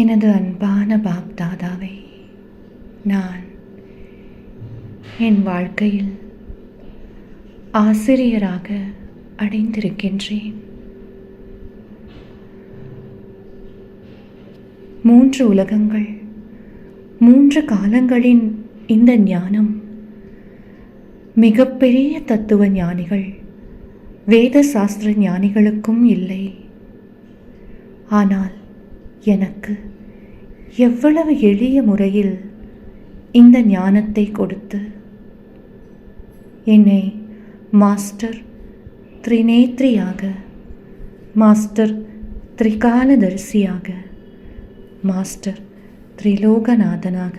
எனது அன்பான பாப் தாதாவை நான் என் வாழ்க்கையில் ஆசிரியராக அடைந்திருக்கின்றேன். மூன்று உலகங்கள் மூன்று காலங்களின் இந்த ஞானம் மிகப்பெரிய தத்துவ ஞானிகள் வேத சாஸ்திர ஞானிகளுக்கும் இல்லை. ஆனால் எனக்கு எவ்வளவு எளிய முறையில் இந்த ஞானத்தை கொடுத்து என்னை மாஸ்டர் திரிநேத்ரியாக மாஸ்டர் திரிகாலதரிசியாக மாஸ்டர் திரிலோகநாதனாக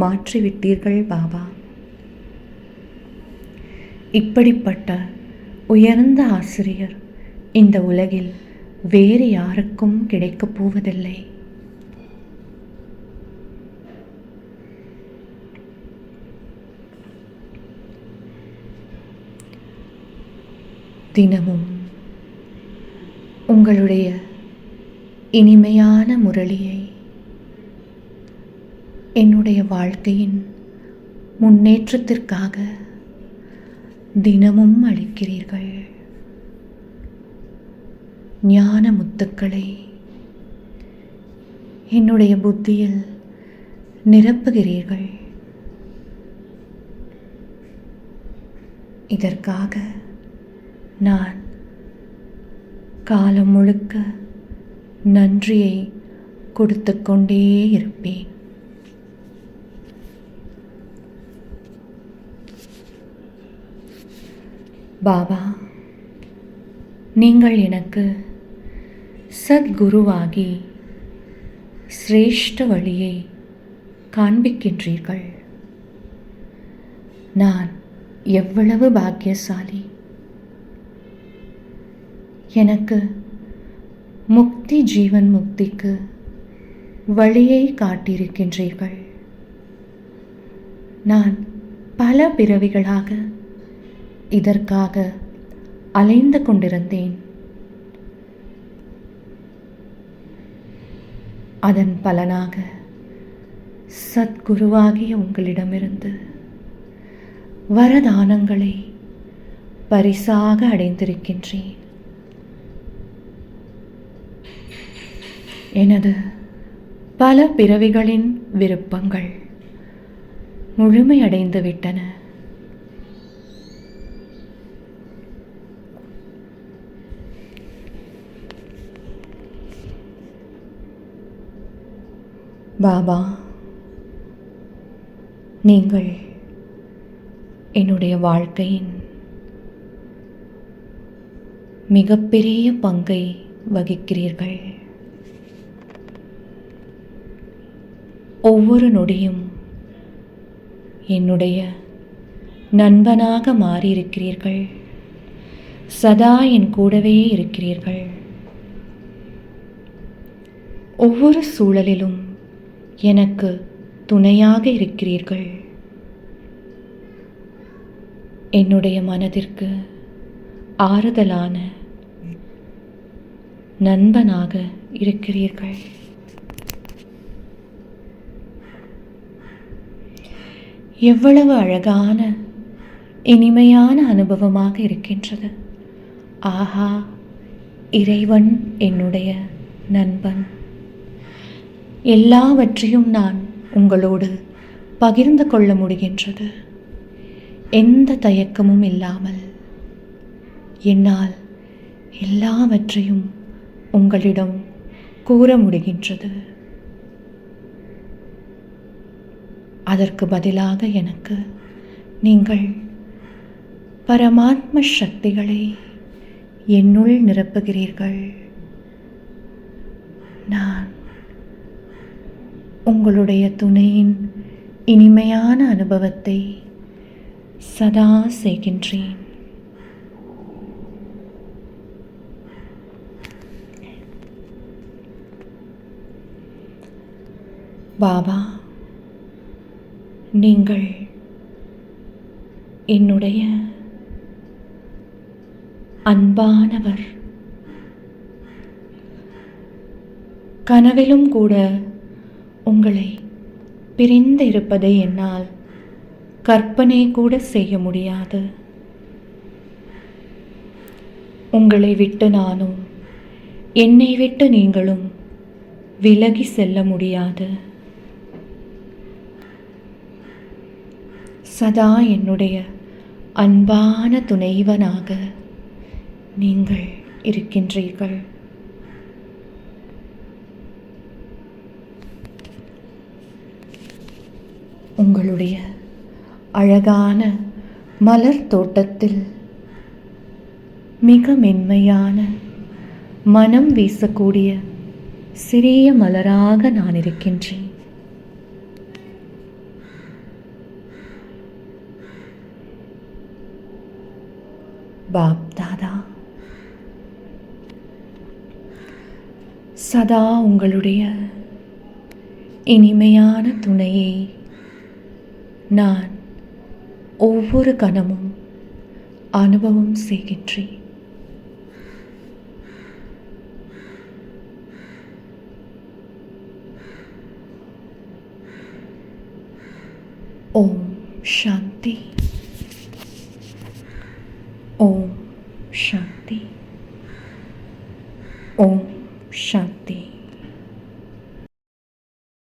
மாற்றிவிட்டீர்கள் பாபா. இப்படிப்பட்ட உயர்ந்த ஆசிரியர் இந்த உலகில் வேறு யாருக்கும் கிடைக்கப் போவதில்லை. தினமும் உங்களுடைய இனிமையான முரளியை என்னுடைய வாழ்க்கையின் முன்னேற்றத்திற்காக தினமும் அளிக்கிறீர்கள். ஞான முத்துக்களை. என்னுடைய புத்தியில் நிரப்புகிறீர்கள். இதற்காக நான் காலம் முழுக்க நன்றியை கொடுத்து கொண்டே இருப்பேன். பாபா நீங்கள் எனக்கு சத்குருவாகி சிரேஷ்ட வழியை காண்பிக்கின்றீர்கள். நான் எவ்வளவு பாக்கியசாலி? எனக்கு முக்தி ஜீவன் முக்திக்கு வழியை காட்டியிருக்கின்றீர்கள். நான் பல பிறவிகளாக இதற்காக அலைந்து கொண்டிருந்தேன். அதன் பலனாக சத்குருவாகிய உங்களிடமிருந்து வரதானங்களை பரிசாக அடைந்திருக்கின்றேன். எனது பல பிறவிகளின் விருப்பங்கள் முழுமையடைந்து விட்டன பாபா நீங்கள் என்னுடைய வாழ்க்கையின் மிகப்பெரிய பங்கை வகிக்கிறீர்கள். ஒவ்வொரு நொடியும் என்னுடைய நண்பனாக மாறியிருக்கிறீர்கள். சதா என் கூடவே இருக்கிறீர்கள். ஒவ்வொரு சூழலிலும் எனக்கு துணையாக இருக்கிறீர்கள். என்னுடைய மனதிற்கு ஆறுதலான நண்பனாக இருக்கிறீர்கள். எவ்வளவு அழகான இனிமையான அனுபவமாக இருக்கின்றது. ஆஹா இறைவன் என்னுடைய நண்பன். எல்லாவற்றையும் நான் உங்களோடு பகிர்ந்து கொள்ள முடிகின்றது. எந்த தயக்கமும் இல்லாமல் என்னால் எல்லாவற்றையும் உங்களிடம் கூற முடிகின்றது. அதற்கு பதிலாக எனக்கு நீங்கள் பரமாத்ம சக்திகளை என்னுள் நிரப்புகிறீர்கள். நான் உங்களுடைய துணையின் இனிமையான அனுபவத்தை சதா செய்கின்றேன். பாபா நீங்கள் என்னுடைய அன்பானவர். கனவிலும் கூட உங்களை பிரிந்து இருப்பதை என்னால் கற்பனை கூட செய்ய முடியாது. உங்களை விட்டு நானும் என்னை விட்டு நீங்களும் விலகி செல்ல முடியாது. சதா என்னுடைய அன்பான துணைவனாக நீங்கள் இருக்கின்றீர்கள். உங்களுடைய அழகான மலர் தோட்டத்தில் மிக மென்மையான மனம் வீசக்கூடிய சிறிய மலராக நான் இருக்கின்றேன். பாப் தாதா சதா உங்களுடைய இனிமையான துணையை நான் ஒவ்வொரு கணமும் அனுபவம் செய்கின்றேன். ஓம் சாந்தி. ஓம் சாந்தி. ஓம் சாந்தி.